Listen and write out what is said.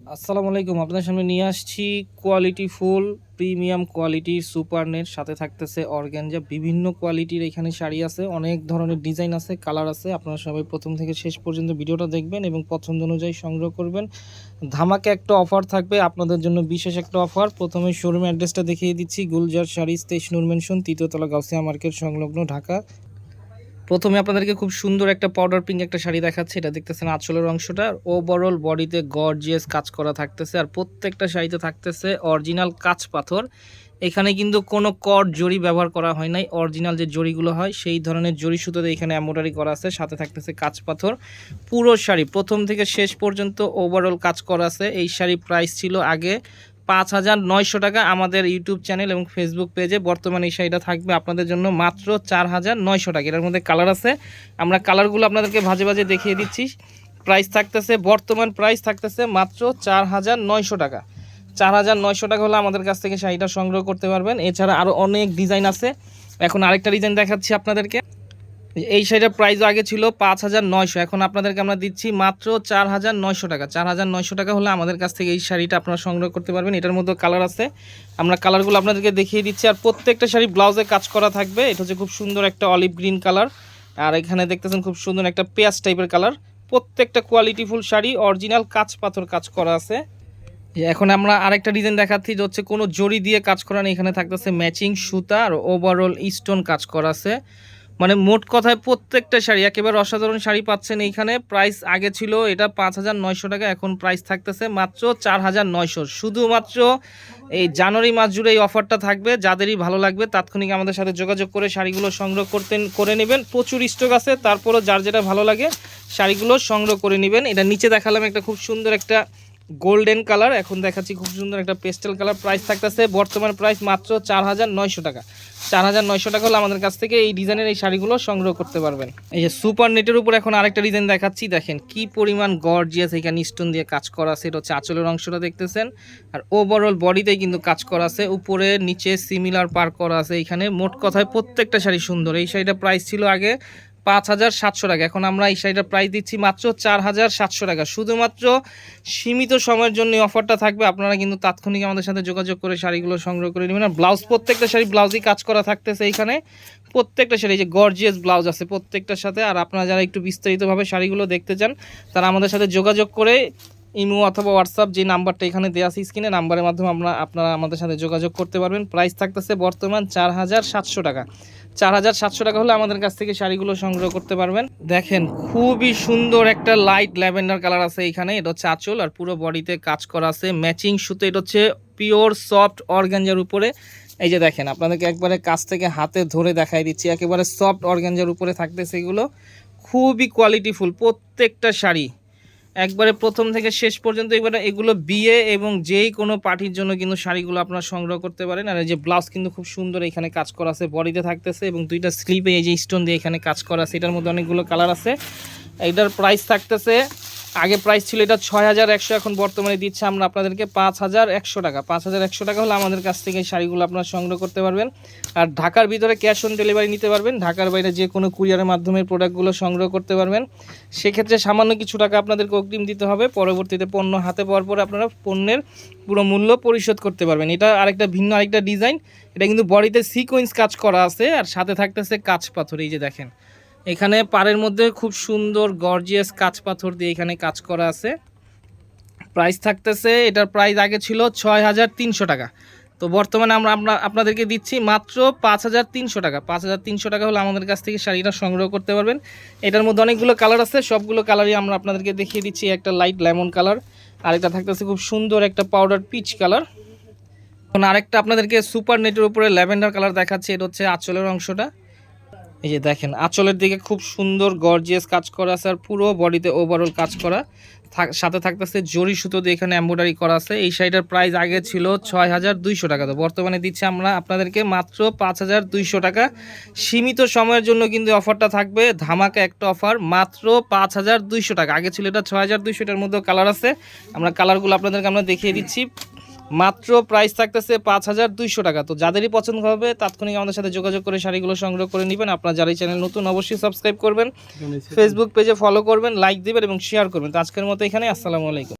আসসালামু আলাইকুম, আপনাদের সামনে নিয়ে আসছি quality full, premium quality super net, সাথে থাকতেছে অর্গ্যানজা বিভিন্ন কোয়ালিটির এখানে শাড়ি আছে, অনেক ধরনের ডিজাইন আছে, কালার আছে। আপনারা সবাই প্রথম থেকে শেষ পর্যন্ত ভিডিওটা দেখবেন এবং পছন্দ অনুযায়ী সংগ্রহ করবেন। ধামাকে একটা অফার থাকবে, আপনাদের জন্য বিশেষ একটা অফার। প্রথমে শোরুম অ্যাড্রেসটা দেখিয়ে দিচ্ছি, গুলজার শাড়ি তেইশ নূর মেনশন তৃতীয়তলা গাউসিয়া মার্কেট, সংলগ্ন ঢাকা। প্রথমে আপনাদেরকে খুব সুন্দর একটা পাউডার পিঙ্ক একটা শাড়ি দেখাচ্ছে। এটা দেখতেছেন আঁচলের অংশটা। ওভারঅল বডিতে গর্জিয়াস কাজ করা থাকতেছে আর প্রত্যেকটা শাড়িতে থাকতেছে অরিজিনাল কাঁচ পাথর। এখানে কিন্তু কোনো কট জড়ি ব্যবহার করা হয় নাই। অরিজিনাল যে জড়িগুলো হয়, সেই ধরনের জড়ি সুতোতে এখানে এমব্রয়ডারি করা আছে। সাথে থাকতেছে কাঁচ পাথর। পুরো শাড়ি, প্রথম থেকে শেষ পর্যন্ত ওভারঅল কাজ করা আছে। এই শাড়ি প্রাইস ছিল আগে পাঁচ হাজার নয়শো টাকা আমাদের ইউটিউব চ্যানেল এবং ফেসবুক পেজে বর্তমানে এই শাড়িটা থাকবে আপনাদের জন্য মাত্র চার হাজার নয়শো টাকা। এটার মধ্যে কালার আছে। আমরা কালারগুলো আপনাদেরকে ভাজে ভাজে দেখিয়ে দিচ্ছি। প্রাইস থাকতেছে, বর্তমান প্রাইস থাকতেছে মাত্র চার হাজার নয়শো টাকা। চার হাজার নয়শো টাকা হলে আমাদের কাছ থেকে শাড়িটা সংগ্রহ করতে পারবেন। এছাড়া আরও অনেক ডিজাইন আছে। এখন আরেকটা ডিজাইন দেখাচ্ছি আপনাদেরকে। এই শাড়িটার প্রাইস আগে ছিল পাঁচ হাজার নয়শো। এখন আপনাদেরকে আমরা দিচ্ছি মাত্র চার হাজার নয়শো টাকা। চার হাজার নয়শো টাকা হলে আমাদের কাছ থেকে এই শাড়িটা আপনারা সংগ্রহ করতে পারবেন। এটার মধ্যে কালার আছে। আমরা কালারগুলো আপনাদেরকে দেখিয়ে দিচ্ছি। আর প্রত্যেকটা শাড়ি ব্লাউজে কাজ করা থাকবে। এটা হচ্ছে খুব সুন্দর একটা অলিভ গ্রিন কালার আর এখানে দেখতেছেন খুব সুন্দর একটা পেঁয়াজ টাইপের কালার প্রত্যেকটা কোয়ালিটিফুল শাড়ি অরিজিনাল কাঁচ পাথর কাজ করা আছে। এখন আমরা আরেকটা ডিজাইন দেখাচ্ছি যে হচ্ছে কোনো জড়ি দিয়ে কাজ করা নেই। এখানে থাকতেছে ম্যাচিং সুতা আর ওভারঅল স্টোন কাজ করা আছে। মানে মোট কথায় প্রত্যেকটা শাড়ি, একেবারে অসাধারণ শাড়ি পাচ্ছেন এইখানে। প্রাইস আগে ছিল এটা পাঁচ হাজার নয়শো টাকা, এখন প্রাইস থাকতেছে মাত্র চার হাজার নয়শো। শুধুমাত্র এই জানুয়ারি মাস জুড়ে এই অফারটা থাকবে, যাদেরই ভালো লাগবে তাৎক্ষণিক আমাদের সাথে যোগাযোগ করে শাড়িগুলো সংগ্রহ করতে, করে নেবেন। প্রচুর স্টক আছে, তারপরও যার যেটা ভালো লাগে শাড়িগুলো সংগ্রহ করে নেবেন। এটা নিচে দেখালাম একটা খুব সুন্দর একটা গোল্ডেন কালার। এখন দেখাচ্ছি খুব সুন্দর একটা পেস্টেল কালার। প্রাইস থাকতেছে বর্তমান প্রাইস মাত্র চার হাজার নয়শো টাকা। চার হাজার নয়শো টাকা হলে আমাদের কাছ থেকে এই ডিজাইনের এই শাড়িগুলো সংগ্রহ করতে পারবেন। এই যে সুপার নেটের উপর এখন আরেকটা ডিজাইন দেখাচ্ছি। দেখেন কি পরিমাণ গর্জিয়াস এখানে স্টোন দিয়ে কাজ করা আছে। এটা হচ্ছে আঁচলের অংশটা দেখতেছেন। আর ওভারঅল বডিতেই কিন্তু কাজ করা আছে। উপরে, নিচে সিমিলার পার করা আছে। এখানে মোট কথায় প্রত্যেকটা শাড়ি সুন্দর। এই শাড়িটা প্রাইস ছিল আগে পাঁচ হাজার সাতশো টাকা। এখন আমরা এই শাড়িটার প্রাইস দিচ্ছি মাত্র চার হাজার সাতশো টাকা। শুধুমাত্র সীমিত সময়ের জন্য অফারটা থাকবে। আপনারা কিন্তু তাৎক্ষণিক আমাদের সাথে যোগাযোগ করে শাড়িগুলো সংগ্রহ করে নেবেন। আর ব্লাউজ প্রত্যেকটা শাড়ি ব্লাউজই কাজ করা থাকতেছে এইখানে। প্রত্যেকটা শাড়ি যে গর্জিয়াস ব্লাউজ আছে প্রত্যেকটার সাথে। আর আপনারা যারা একটু বিস্তারিতভাবে শাড়িগুলো দেখতে চান, তারা আমাদের সাথে যোগাযোগ করে ইমো অথবা হোয়াটসঅ্যাপ যে নাম্বারটা এখানে দেওয়া আছে স্ক্রিনে নাম্বারের মাধ্যমে আমরা আপনারা আমাদের সাথে যোগাযোগ করতে পারবেন। প্রাইস থাকতেছে বর্তমান চার হাজার সাতশো টাকা। চার হাজার সাতশো টাকা হলে আমাদের কাছ থেকে শাড়িগুলো সংগ্রহ করতে পারবেন। দেখেন, খুবই সুন্দর একটা লাইট ল্যাভেন্ডার কালার আছে এখানে এটা হচ্ছে আঁচল আর পুরো বডিতে কাজ করা আছে। ম্যাচিং সুতো, এটা হচ্ছে পিওর সফট অর্গানজার উপরে। এই যে দেখেন, আপনাদেরকে একবারে কাছ থেকে হাতে ধরে দেখাই দিচ্ছি। একেবারে সফট অর্গানজার উপরে থাকতেছে এগুলো। খুবই কোয়ালিটিফুল প্রত্যেকটা শাড়ি। একবারে প্রথম থেকে শেষ পর্যন্ত এবারে এগুলো বিয়ে এবং যেই কোনো পার্টির জন্য কিন্তু শাড়িগুলো আপনারা সংগ্রহ করতে পারেন। আর এই যে ব্লাউজ কিন্তু খুব সুন্দর এখানে কাজ করা আছে, বডিতে থাকতেছে এবং দুইটা স্লিপে এই যে স্টোন দিয়ে এখানে কাজ করা আছে, এটার মধ্যে অনেকগুলো কালার আছে। এটার প্রাইস থাকতেছে আগে প্রাইস ছিল এটা ছয় হাজার একশো, এখন বর্তমানে দিচ্ছে আমরা আপনাদেরকে পাঁচ হাজার একশো টাকা। পাঁচ হাজার একশো টাকা হলে আমাদের কাছ থেকে এই শাড়িগুলো আপনারা সংগ্রহ করতে পারবেন। আর ঢাকার ভিতরে ক্যাশ অন ডেলিভারি নিতে পারবেন। ঢাকার বাইরে যে কোনো কুরিয়ারের মাধ্যমে প্রোডাক্টগুলো সংগ্রহ করতে পারবেন। সেক্ষেত্রে সামান্য কিছু টাকা আপনাদেরকে অগ্রিম দিতে হবে। পরবর্তীতে পণ্য হাতে পাওয়ার পরে আপনারা পণ্যের পুরো মূল্য পরিশোধ করতে পারবেন। এটা আরেকটা ভিন্ন আরেকটা ডিজাইন এটা কিন্তু বডিতে সিকোয়েন্স কাজ করা আছে আর সাথে থাকতেছে কাঁচ পাথর, এই যে দেখেন। এখানে পাড়ের মধ্যে খুব সুন্দর গর্জিয়াস কাঁচ পাথর দিয়ে এখানে কাজ করা আছে। প্রাইস থাকতেছে, এটার প্রাইস আগে ছিল ছয় হাজার তিনশো টাকা। তো বর্তমানে আমরা আপনাদেরকে দিচ্ছি মাত্র পাঁচ হাজার তিনশো টাকা। পাঁচ হাজার তিনশো টাকা হলে আমাদের কাছ থেকে শাড়িটা সংগ্রহ করতে পারবেন। এটার মধ্যে অনেকগুলো কালার আছে, সবগুলো কালারই আমরা আপনাদেরকে দেখিয়ে দিচ্ছি। একটা লাইট লেমন কালার আরেকটা থাকতেছে খুব সুন্দর একটা পাউডার পিচ কালার এখন আরেকটা আপনাদেরকে সুপার নেটের উপরে ল্যাভেন্ডার কালার দেখাচ্ছে, এটা হচ্ছে আঁচলের অংশটা। এই যে দেখেন, আঁচলের দিকে খুব সুন্দর গর্জিয়াস কাজ করা আছে আর পুরো বডিতে ওভারঅল কাজ করা। সাথে থাকতেছে জরি সুতো দিয়ে এখানে এম্ব্রয়ডারি করা আছে। এই শাড়িটার প্রাইস আগে ছিল ছয় হাজার দুইশো টাকা। তো বর্তমানে দিচ্ছে আমরা আপনাদেরকে মাত্র পাঁচ হাজার দুইশো টাকা। সীমিত সময়ের জন্য কিন্তু অফারটা থাকবে। ধামাকা একটা অফার মাত্র পাঁচ হাজার দুইশো টাকা। আগে ছিল এটা ছয় হাজার দুইশোটার মধ্যেও কালার আছে। আমরা কালারগুলো আপনাদেরকে আমরা দেখিয়ে দিচ্ছি। মাত্র প্রাইস থাকতেছে পাঁচ হাজার দুইশো টাকা। তো যাদেরই পছন্দ হবে তাৎক্ষণিক আমাদের সাথে যোগাযোগ করে শাড়িগুলো সংগ্রহ করে নেবেন। আপনারা যারা এই চ্যানেল নতুন অবশ্যই সাবস্ক্রাইব করবেন। ফেসবুক পেজে ফলো করবেন লাইক দেবেন এবং শেয়ার করবেন। তো আজকের মতো এখানে আসসালামু আলাইকুম।